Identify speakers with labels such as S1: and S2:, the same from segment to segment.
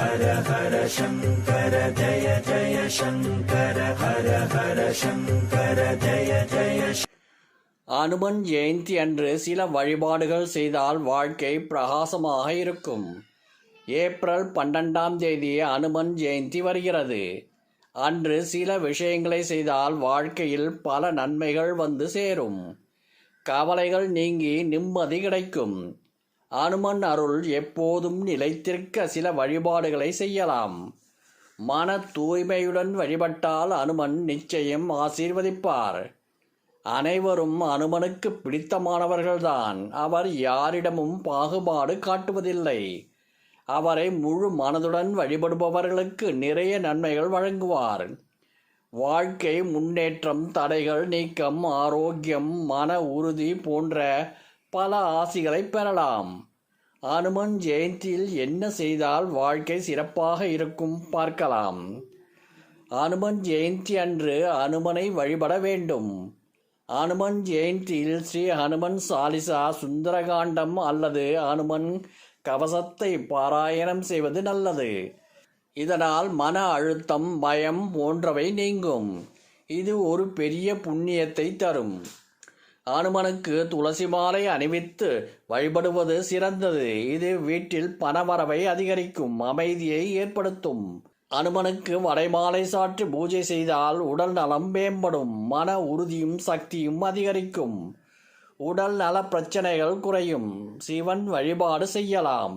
S1: ஹர ஹர சங்கர ஜய ஜய சங்கர ஹர ஹர சங்கர ஜய ஜய
S2: அனுமன் ஜெயந்தி அன்று சில வழிபாடுகள் செய்தால் வாழ்க்கை பிரகாசமாக இருக்கும். ஏப்ரல் பன்னெண்டாம் தேதி அனுமன் ஜெயந்தி வருகிறது. அன்று சில விஷயங்களை செய்தால் வாழ்க்கையில் பல நன்மைகள் வந்து சேரும். கவலைகள் நீங்கி நிம்மதி கிடைக்கும். அனுமன் அருள் எப்போதும் நிலைத்திருக்க சில வழிபாடுகளை செய்யலாம். மன தூய்மையுடன் வழிபட்டால் அனுமன் நிச்சயம் ஆசீர்வதிப்பார். அனைவரும் அனுமனுக்கு பிடித்தமானவர்கள்தான். அவர் யாரிடமும் பாகுபாடு காட்டுவதில்லை. அவரை முழு மனதுடன் வழிபடுபவர்களுக்கு நிறைய நன்மைகள் வழங்குவார். வாழ்க்கை முன்னேற்றம் தடைகள் நீக்கம் ஆரோக்கியம் மன உறுதி போன்ற பல ஆசிகளை பெறலாம். அனுமன் ஜெயந்தியில் என்ன செய்தால் வாழ்க்கை சிறப்பாக இருக்கும் பார்க்கலாம். அனுமன் ஜெயந்தி அன்று அனுமனை வழிபட வேண்டும். அனுமன் ஜெயந்தியில் ஸ்ரீ ஹனுமன் சாலிசா சுந்தரகாண்டம் அல்லது அனுமன் கவசத்தை பாராயணம் செய்வது நல்லது. இதனால் மன அழுத்தம் பயம் போன்றவை நீங்கும். இது ஒரு பெரிய புண்ணியத்தை தரும். அனுமனுக்கு துளசி மாலை அணிவித்து வழிபடுவது சிறந்தது. இது வீட்டில் பணவரவை அதிகரிக்கும் அமைதியை ஏற்படுத்தும். அனுமனுக்கு வடைமாலை சாற்றி பூஜை செய்தால் உடல் நலம் மேம்படும் மன உறுதியும் சக்தியும் அதிகரிக்கும். உடல் நல பிரச்சனைகள் குறையும். சிவன் வழிபாடு செய்யலாம்.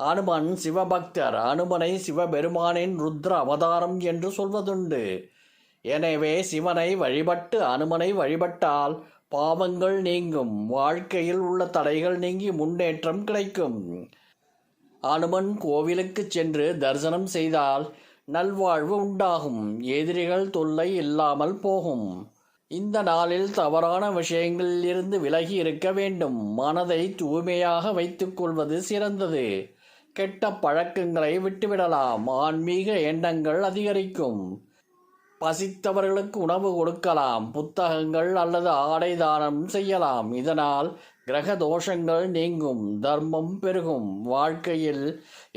S2: அனுமன் சிவபக்தர் அனுமனை சிவபெருமானின் ருத்ர அவதாரம் என்று சொல்வதுண்டு. எனவே சிவனை வழிபட்டு அனுமனை வழிபட்டால் பாவங்கள் நீங்கும் வாழ்க்கையில் உள்ள தடைகள் நீங்கி முன்னேற்றம் கிடைக்கும். அனுமன் கோவிலுக்கு சென்று தரிசனம் செய்தால் நல்வாழ்வு உண்டாகும் எதிரிகள் தொல்லை இல்லாமல் போகும். இந்த நாளில் தவறான விஷயங்களில் இருந்து விலகி இருக்க வேண்டும் மனதை தூய்மையாக வைத்துக்கொள்வது சிறந்தது. கெட்ட பழக்கங்களை விட்டுவிடலாம் ஆன்மீக எண்ணங்கள் அதிகரிக்கும். பசித்தவர்களுக்கு உணவு கொடுக்கலாம் புத்தகங்கள் அல்லது ஆடை தானம் செய்யலாம். இதனால் கிரக தோஷங்கள் நீங்கும் தர்மம் பெருகும் வாழ்க்கையில்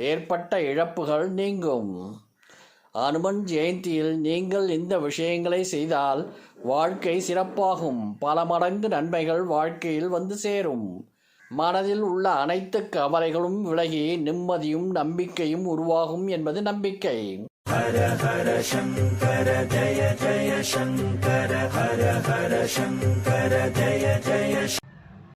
S2: ஏற்பட்ட இழப்புகள் நீங்கும். அனுமன் ஜெயந்தியில் நீங்கள் இந்த விஷயங்களை செய்தால் வாழ்க்கை சிறப்பாகும். பல மடங்கு நன்மைகள் வாழ்க்கையில் வந்து சேரும். மனதில் உள்ள அனைத்து கவலைகளும் விலகி நிம்மதியும் நம்பிக்கையும் உருவாகும் என்பது நம்பிக்கை.
S1: ஹர ஹர சங்கர ஜய ஜய சங்கர ஹர ஹர சங்கர ஜய ஜய